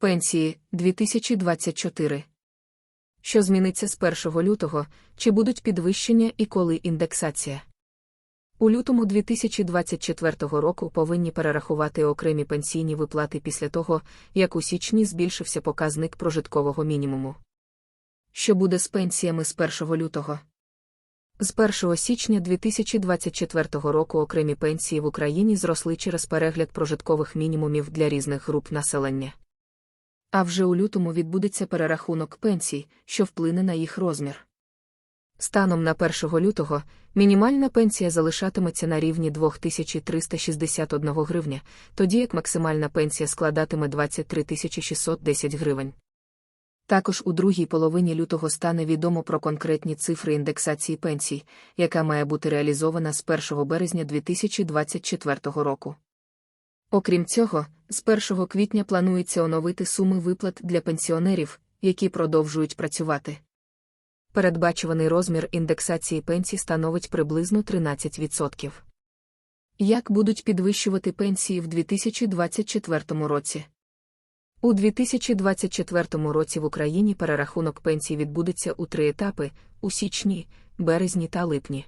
Пенсії 2024. Що зміниться з 1 лютого, чи будуть підвищення і коли індексація? У лютому 2024 року повинні перерахувати окремі пенсійні виплати після того, як у січні збільшився показник прожиткового мінімуму. Що буде з пенсіями з 1 лютого? З 1 січня 2024 року окремі пенсії в Україні зросли через перегляд прожиткових мінімумів для різних груп населення. А вже у лютому відбудеться перерахунок пенсій, що вплине на їх розмір. Станом на 1 лютого мінімальна пенсія залишатиметься на рівні 2361 гривня, тоді як максимальна пенсія складатиме 23 610 гривень. Також у другій половині лютого стане відомо про конкретні цифри індексації пенсій, яка має бути реалізована з 1 березня 2024 року. Окрім цього, з 1 квітня планується оновити суми виплат для пенсіонерів, які продовжують працювати. Передбачуваний розмір індексації пенсій становить приблизно 13%. Як будуть підвищувати пенсії в 2024 році? У 2024 році в Україні перерахунок пенсій відбудеться у три етапи у січні, березні та липні.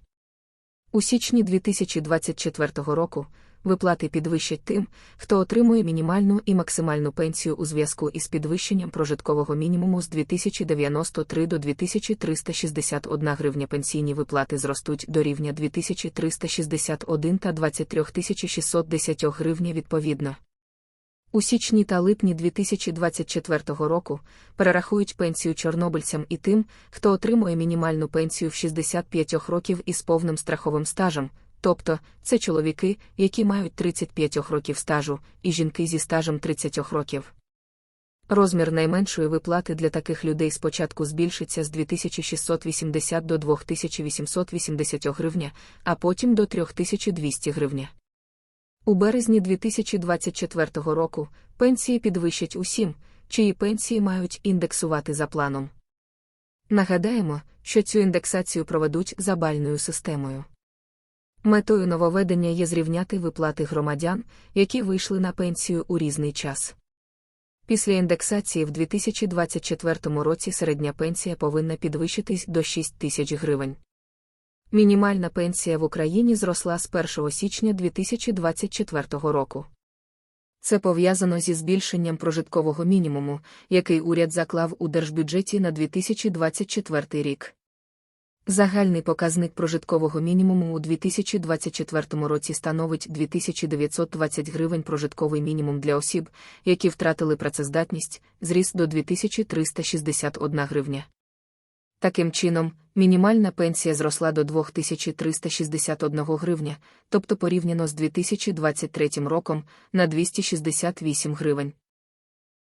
У січні 2024 року виплати підвищать тим, хто отримує мінімальну і максимальну пенсію у зв'язку із підвищенням прожиткового мінімуму з 2093 до 2361 гривня. Пенсійні виплати зростуть до рівня 2361 та 23 610 гривня відповідно. У січні та липні 2024 року перерахують пенсію чорнобильцям і тим, хто отримує мінімальну пенсію в 65 років із повним страховим стажем, тобто це чоловіки, які мають 35 років стажу, і жінки зі стажем 30 років. Розмір найменшої виплати для таких людей спочатку збільшиться з 2680 до 2880 гривня, а потім до 3200 гривня. У березні 2024 року пенсії підвищать усім, чиї пенсії мають індексувати за планом. Нагадаємо, що цю індексацію проведуть за бальною системою. Метою нововведення є зрівняти виплати громадян, які вийшли на пенсію у різний час. Після індексації в 2024 році середня пенсія повинна підвищитись до 6 тисяч гривень. Мінімальна пенсія в Україні зросла з 1 січня 2024 року. Це пов'язано зі збільшенням прожиткового мінімуму, який уряд заклав у держбюджеті на 2024 рік. Загальний показник прожиткового мінімуму у 2024 році становить 2920 гривень прожитковий мінімум для осіб, які втратили працездатність, зріс до 2361 гривня. Таким чином, мінімальна пенсія зросла до 2361 гривня, тобто порівняно з 2023 роком на 268 гривень.